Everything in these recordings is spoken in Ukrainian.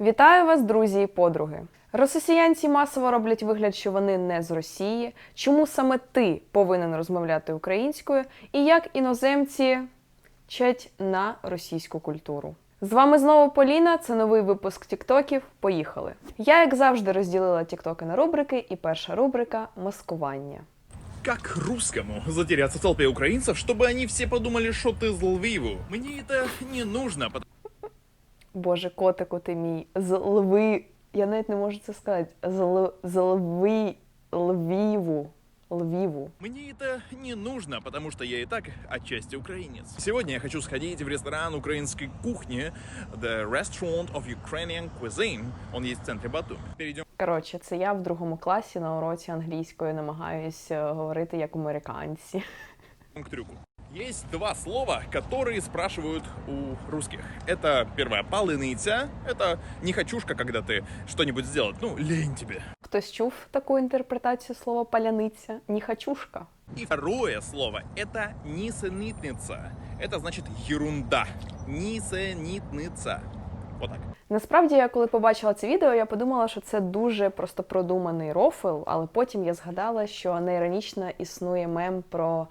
Вітаю вас, друзі і подруги. Росіянці масово роблять вигляд, що вони не з Росії. Чому саме ти повинен розмовляти українською? І як іноземці вчать на російську культуру? З вами знову Поліна. Це новий випуск Тіктоків. Поїхали. Я, як завжди, розділила Тіктоки на рубрики, і перша рубрика маскування. Как русскому затеряться в толпе украинцев, чтобы они все подумали, что ты з Львиву? Мне это не нужно, потому Боже, котику ти мій, з лви. Я навіть не можу це сказати. З, лви... Львіву. Львіву. Мне это не нужно, потому что я и так отчасти украинец. Сегодня я хочу сходить в ресторан украинской кухни, The Restaurant of Ukrainian Cuisine. Он есть в центре Батуми. Перейдем Коротше, це я в другому класі на уроці англійської намагаюсь е, говорити як американці. к трюку. Есть два слова, которые спрашивают у русских. Это первое полыныця. Это не хочушка, когда ты что-нибудь сделать. Ну, лень тебе. Хтось чув таку інтерпретацію слова паляниця? Ніхачушка. И второе слово – это нисенитница. Это значит ерунда. Нисенитница. Вот так. Насправді, я коли побачила це відео, я подумала, що це дуже просто продуманий рофл, але потім я згадала, що неіронічно існує мем про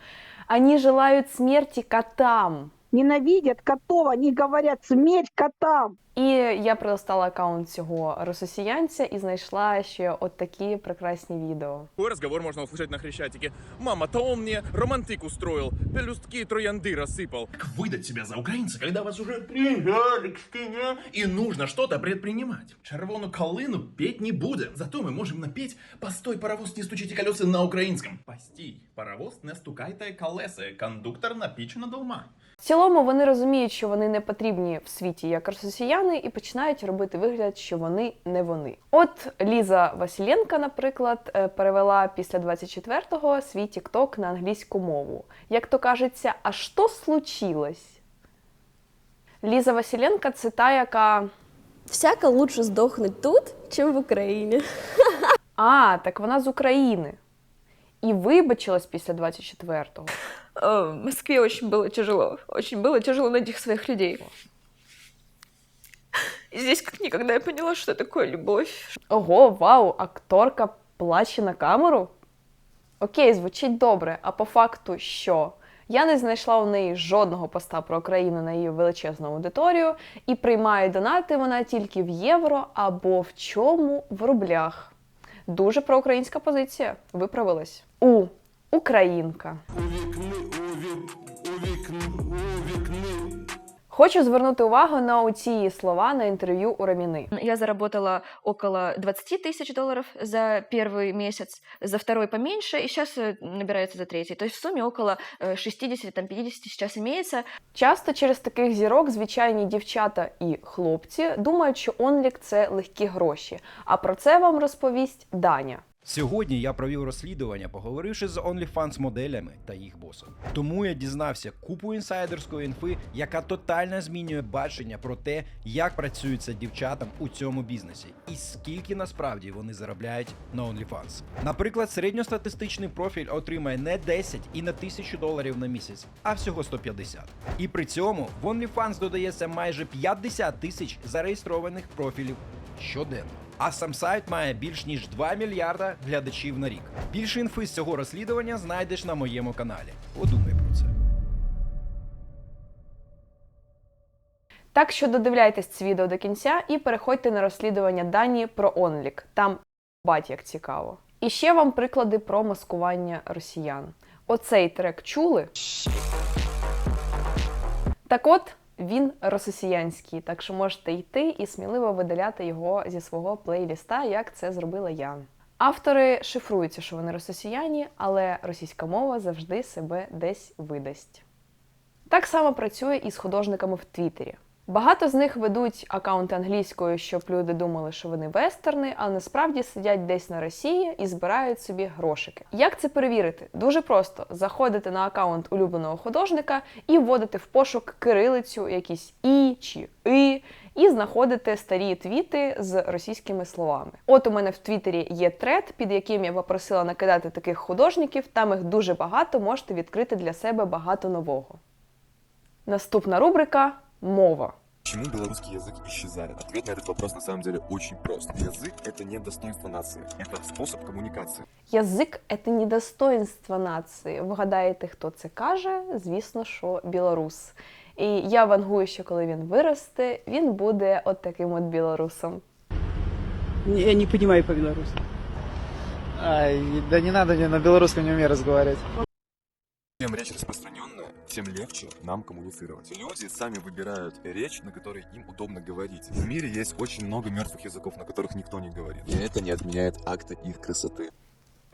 «Ані желают смерти котам. ненавидят котов, они говорят смерть котам. І я пролистала аккаунт цього рососіянця і знайшла ще от такі прекрасні відео. Такой разговор можно услышать на Хрещатике. «Мама, то он мне романтик устроил, пелюстки троянды рассыпал». Как выдать себя за украинца, когда вас уже прижали к стене и нужно что-то предпринимать? Червону калину петь не будем, зато мы можем напеть «Постой, паровоз, не стучите колеса» на украинском. «Постій, паровоз, не стукайте колеса, кондуктор напічена долма». В цілому вони розуміють, що вони не потрібні в світі як росіяни, і починають робити вигляд, що вони не вони. От Ліза Василенка, наприклад, е, перевела після 24-го свій тікток на англійську мову. Як то кажеться, а що случилось? Ліза Василенка це та, яка. Всяко лучше сдохнуть тут, чем в Украине. А, так вона з України. І вибачилась після 24-го. Э, В Москве очень было тяжело. Очень было тяжело найти своих людей. И здесь как никогда я поняла, что такое любовь. Ого, вау, акторка плаче на камеру? Окей, звучить добре, а по факту що? Я не знайшла у неї жодного поста про Україну на її величезну аудиторію, і приймає донати вона тільки в євро або в чому в рублях. Дуже проукраїнська позиція. Виправилась. У. Українка. Хочу звернути увагу на оці її слова на інтерв'ю у Раміни. Я заработала около 20 тысяч долларов за первый месяц, за второй поменьше, и сейчас э, набирается за третий. То есть в сумме около э, 60-50 сейчас имеется. Часто через таких зірок звичайні дівчата і хлопці думають, що онлік це легкі гроші. А про це вам розповість Даня. Сьогодні я провів розслідування, поговоривши з OnlyFans моделями та їх босом. Тому я дізнався купу інсайдерської інфи, яка тотально змінює бачення про те, як працюється дівчатам у цьому бізнесі, і скільки насправді вони заробляють на OnlyFans. Наприклад, середньостатистичний профіль отримає не 10 і не 1000 доларів на місяць, а всього 150. І при цьому в OnlyFans додається майже 50 тисяч зареєстрованих профілів щоденно. А сам сайт має більш ніж 2 мільярда глядачів на рік. Більше інфи з цього розслідування знайдеш на моєму каналі. Подумай про це. Так що додивляйтесь це відео до кінця і переходьте на розслідування Дані про онлік. Там бать як цікаво. І ще вам приклади про маскування росіян. Оцей трек чули? Так от. Він росіянський, так що можете йти і сміливо видаляти його зі свого плейліста, як це зробила я. Автори шифруються, що вони росіяні, але російська мова завжди себе десь видасть. Так само працює і з художниками в Твіттері. Багато з них ведуть аккаунти англійською, щоб люди думали, що вони вестерни, а насправді сидять десь на Росії і збирають собі грошики. Як це перевірити? Дуже просто заходите на аккаунт улюбленого художника і вводите в пошук кирилицю, якісь і чи и, і знаходите старі твіти з російськими словами. От у мене в Твіттері є тред, під яким я попросила накидати таких художників. Там їх дуже багато, можете відкрити для себе багато нового. Наступна рубрика мова. Почему белорусский язык исчезает? Ответ на этот вопрос на самом деле очень прост. Язык — это не достоинство нации, это способ коммуникации. Язик це не достоинство нації. Вгадаєте, хто це каже? Звісно, що білорус. І я вангую, що коли він виросте, він буде от таким от білорусом. Я не понимаю по-белорусски. Ай, да не надо, я на белорусском не умею разговаривать. Чем речь распространенная, тем легче нам коммуницировать. Люди сами выбирают речь, на которой им удобно говорить. В мире есть очень много мертвых языков, на которых никто не говорит. И это не отменяет акта их красоты.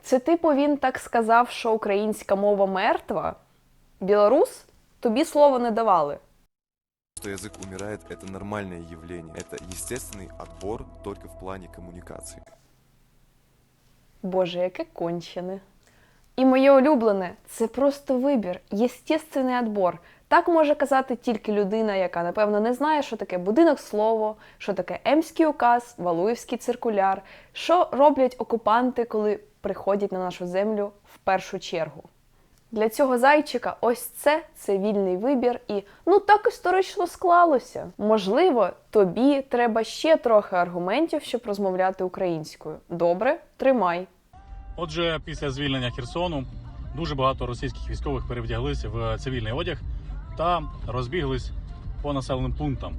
Це типу він так сказав, що українська мова мертва. Білорус тобі слово не давали. Что язык умирает, это нормальное явление. Это естественный отбор только в плане коммуникации. Боже, яке кончене. І моє улюблене це просто вибір, єстєственний відбор. Так може казати тільки людина, яка напевно не знає, що таке будинок слово, що таке Емський указ, Валуївський циркуляр, що роблять окупанти, коли приходять на нашу землю в першу чергу. Для цього зайчика ось це це вільний вибір, і ну так історично склалося. Можливо, тобі треба ще трохи аргументів, щоб розмовляти українською. Добре, тримай. Отже, після звільнення Херсону дуже багато російських військових перевдяглися в цивільний одяг та розбіглись по населеним пунктам.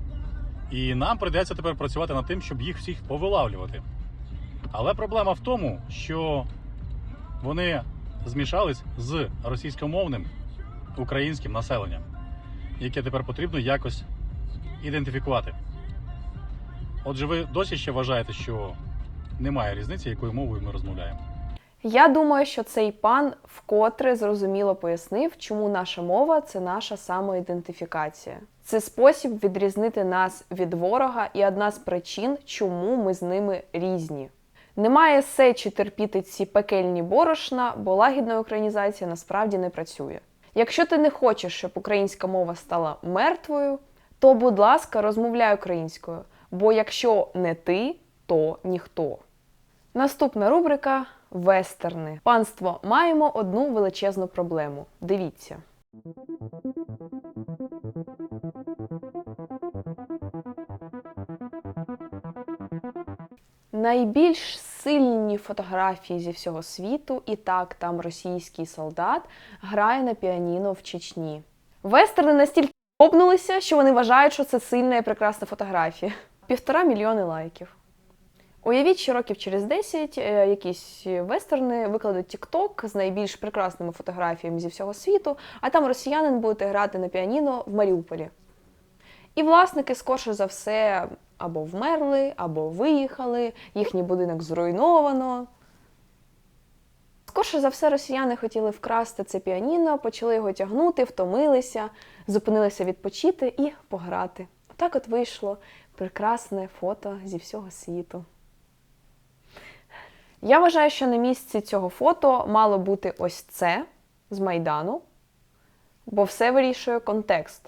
І нам прийдеться тепер працювати над тим, щоб їх всіх повилавлювати. Але проблема в тому, що вони змішались з російськомовним українським населенням, яке тепер потрібно якось ідентифікувати. Отже, ви досі ще вважаєте, що немає різниці, якою мовою ми розмовляємо. Я думаю, що цей пан вкотре зрозуміло пояснив, чому наша мова це наша самоідентифікація. Це спосіб відрізнити нас від ворога і одна з причин, чому ми з ними різні. Немає сечі терпіти ці пекельні борошна, бо лагідна українізація насправді не працює. Якщо ти не хочеш, щоб українська мова стала мертвою, то, будь ласка, розмовляй українською, бо якщо не ти, то ніхто. Наступна рубрика вестерни. Панство, маємо одну величезну проблему. Дивіться. Найбільш сильні фотографії зі всього світу, і так там російський солдат грає на піаніно в Чечні. Вестерни настільки обнулися, що вони вважають, що це сильна і прекрасна фотографія. Півтора мільйони лайків. Уявіть, що років через 10 е, якісь вестерни викладуть TikTok з найбільш прекрасними фотографіями зі всього світу, а там росіянин буде грати на піаніно в Маріуполі. І власники, скорше за все, або вмерли, або виїхали, їхній будинок зруйновано. Скорше за все, росіяни хотіли вкрасти це піаніно, почали його тягнути, втомилися, зупинилися відпочити і пограти. Так от вийшло прекрасне фото зі всього світу. Я вважаю, що на місці цього фото мало бути ось це з Майдану, бо все вирішує контекст.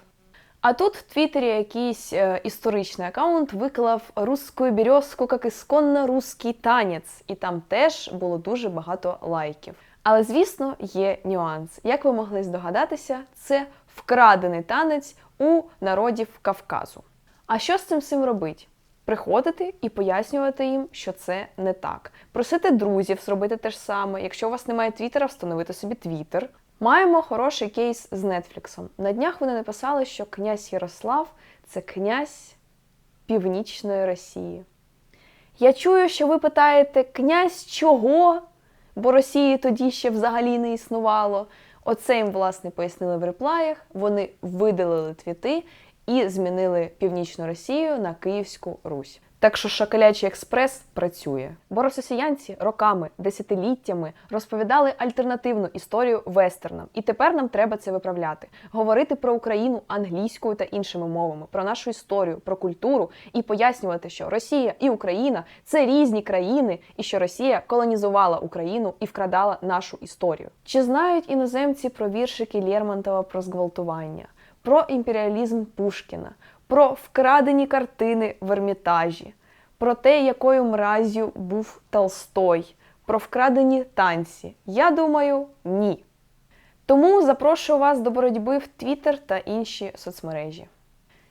А тут в Твіттері якийсь е, історичний аккаунт виклав русскую березку як ісконно русський танець, і там теж було дуже багато лайків. Але, звісно, є нюанс. Як ви могли здогадатися, це вкрадений танець у народів Кавказу. А що з цим всім робить? Приходити і пояснювати їм, що це не так. Просити друзів зробити те ж саме. Якщо у вас немає твіттера, встановити собі твіттер. Маємо хороший кейс з Нетфліксом. На днях вони написали, що князь Ярослав це князь Північної Росії. Я чую, що ви питаєте, князь чого? Бо Росії тоді ще взагалі не існувало. Оце їм, власне, пояснили в реплаях. Вони видалили твіти і змінили Північну Росію на Київську Русь. Так що Шакалячий експрес працює. Бо росіянці роками, десятиліттями розповідали альтернативну історію вестернам, і тепер нам треба це виправляти. Говорити про Україну англійською та іншими мовами, про нашу історію, про культуру і пояснювати, що Росія і Україна це різні країни, і що Росія колонізувала Україну і вкрадала нашу історію. Чи знають іноземці про віршики Лермонтова про зґвалтування? Про імперіалізм Пушкіна, про вкрадені картини в Ермітажі, про те, якою мразю був Толстой, про вкрадені танці. Я думаю, ні. Тому запрошую вас до боротьби в Твіттер та інші соцмережі.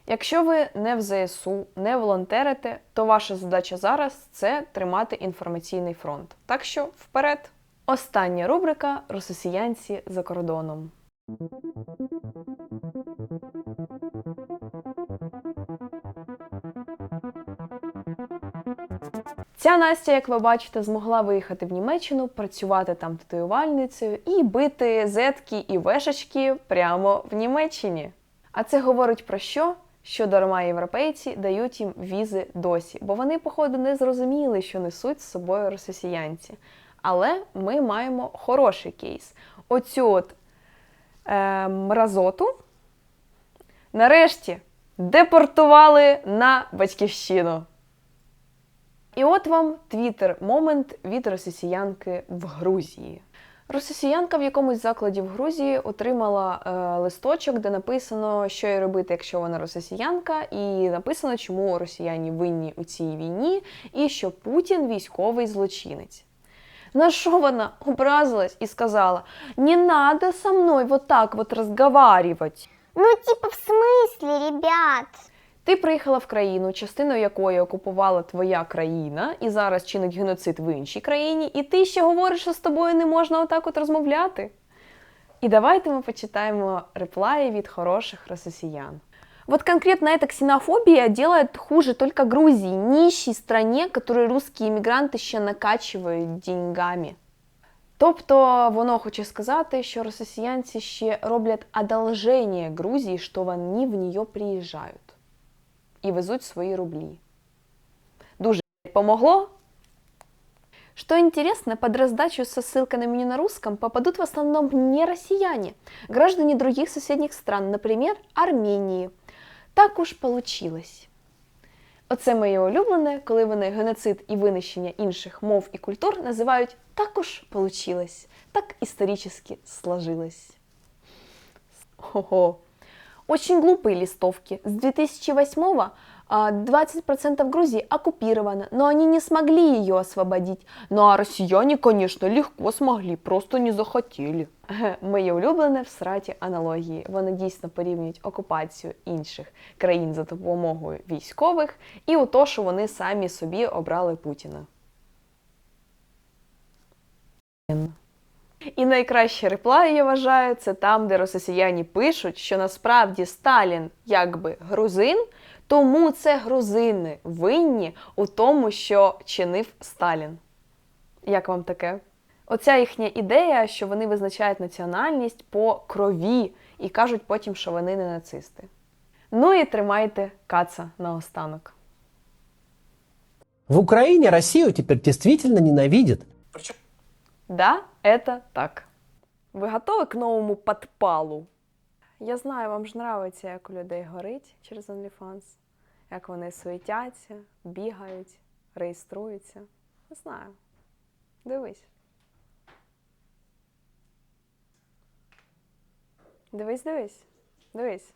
Якщо ви не в ЗСУ, не волонтерите, то ваша задача зараз це тримати інформаційний фронт. Так що вперед! Остання рубрика Рососіянці за кордоном. Ця Настя, як ви бачите, змогла виїхати в Німеччину, працювати там татуювальницею і бити зетки і вешечки прямо в Німеччині. А це говорить про що? Що дарма європейці дають їм візи досі, бо вони, походу, не зрозуміли, що несуть з собою рососіянці. Але ми маємо хороший кейс. Оцю от е, мразоту нарешті депортували на батьківщину. І от вам твіттер момент від росіянки в Грузії. Росіянка в якомусь закладі в Грузії отримала е, листочок, де написано, що їй робити, якщо вона росіянка, і написано, чому росіяни винні у цій війні, і що Путін військовий злочинець. На що вона образилась і сказала: Не надо со мною вот так вот разговаривать. Ну, типа, в смысле, ребят? Ти приїхала в країну, частиною якої окупувала твоя країна, і зараз чинить геноцид в іншій країні, і ти ще говориш, що з тобою не можна отак от розмовляти. І давайте ми почитаємо реплаї від хороших росіян. Вот конкретно эта ксенофобия делает хуже только Грузии, нищей стране, которую русские иммигранты ще накачивають деньгами. Тобто воно хоче сказати, що росіянці ще роблять одолження Грузії, що вони в нее приїжджають і везуть свої рублі. Дуже помогло? Что интересно, под раздачу со ссылкой на меню на русском попадут в основном не россияне, граждане других соседних стран, например, Армении. Так уж получилось. Оце моє улюблене, коли вони геноцид і винищення інших мов і культур називають так уж получилось, так історично сложилось. Ого. Очень глупые листовки. С 2008-го 20% Грузии оккупировано, но они не смогли ее освободить. Ну а россияне, конечно, легко смогли, просто не захотели. Ге, Моє улюблене в сраті аналогії. Вони дійсно порівнюють окупацію інших країн за допомогою військових і у то, що вони самі собі обрали Путіна. І найкраще реплай, я вважаю, це там, де росіяни пишуть, що насправді Сталін якби грузин, тому це грузини винні у тому, що чинив Сталін. Як вам таке? Оця їхня ідея, що вони визначають національність по крові і кажуть потім, що вони не нацисти. Ну і тримайте каца наостанок. В Украине Россию теперь действительно ненавидят. Да, это так. Ви готові к новому подпалу? Я знаю, вам ж нравиться, як у людей горить через OnlyFans, як вони суетяться, бігають, реєструються. Не знаю. Дивись. Дивись, дивись. Дивись.